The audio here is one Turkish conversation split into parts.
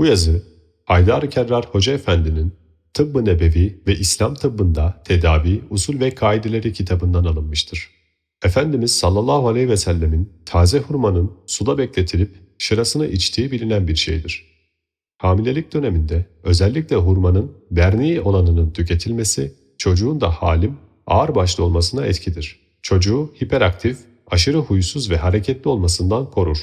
Bu yazı Haydar Kerrar Hoca Efendi'nin Tıbbı Nebevi ve İslam Tıbbında Tedavi, Usul ve Kaideleri kitabından alınmıştır. Efendimiz sallallahu aleyhi ve sellemin taze hurmanın suda bekletilip şırasını içtiği bilinen bir şeydir. Hamilelik döneminde özellikle hurmanın verniği olanının tüketilmesi çocuğun da halim ağır başlı olmasına etkidir. Çocuğu hiperaktif, aşırı huysuz ve hareketli olmasından korur.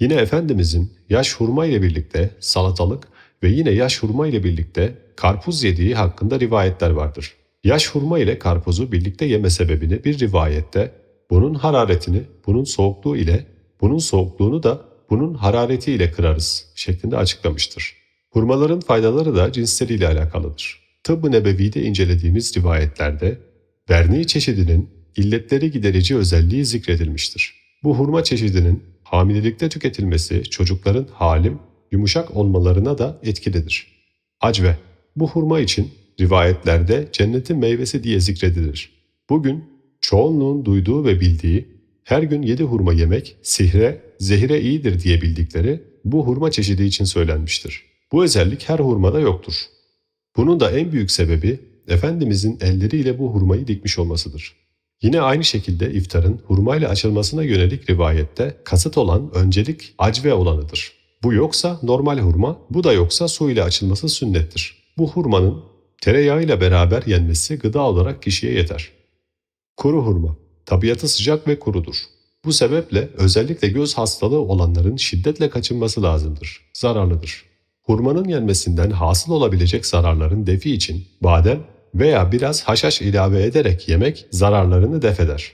Yine Efendimizin yaş hurma ile birlikte salatalık ve yine yaş hurma ile birlikte karpuz yediği hakkında rivayetler vardır. Yaş hurma ile karpuzu birlikte yeme sebebini bir rivayette bunun hararetini bunun soğukluğu ile bunun soğukluğunu da bunun harareti ile kırarız şeklinde açıklamıştır. Hurmaların faydaları da cinsleriyle alakalıdır. Tıbbı Nebevi'de incelediğimiz rivayetlerde verniği çeşidinin illetleri giderici özelliği zikredilmiştir. Bu hurma çeşidinin hamilelikte tüketilmesi çocukların halim, yumuşak olmalarına da etkilidir. Acve, bu hurma için rivayetlerde cennetin meyvesi diye zikredilir. Bugün çoğunluğun duyduğu ve bildiği her gün yedi hurma yemek sihre, zehire iyidir diye bildikleri bu hurma çeşidi için söylenmiştir. Bu özellik her hurmada yoktur. Bunun da en büyük sebebi Efendimizin elleriyle bu hurmayı dikmiş olmasıdır. Yine aynı şekilde iftarın hurmayla açılmasına yönelik rivayette kasıt olan öncelik acve olanıdır. Bu yoksa normal hurma, bu da yoksa su ile açılması sünnettir. Bu hurmanın tereyağıyla beraber yenmesi gıda olarak kişiye yeter. Kuru hurma, tabiatı sıcak ve kurudur. Bu sebeple özellikle göz hastalığı olanların şiddetle kaçınması lazımdır. Zararlıdır. Hurmanın yenmesinden hasıl olabilecek zararların defi için badem veya biraz haşhaş ilave ederek yemek zararlarını defeder.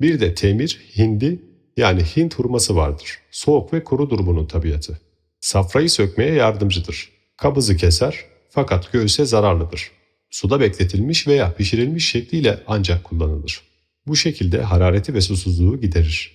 Bir de temir, hindi yani Hint hurması vardır. Soğuk ve kurudur bunun tabiatı. Safrayı sökmeye yardımcıdır. Kabızı keser fakat göğüse zararlıdır. Suda bekletilmiş veya pişirilmiş şekliyle ancak kullanılır. Bu şekilde harareti ve susuzluğu giderir.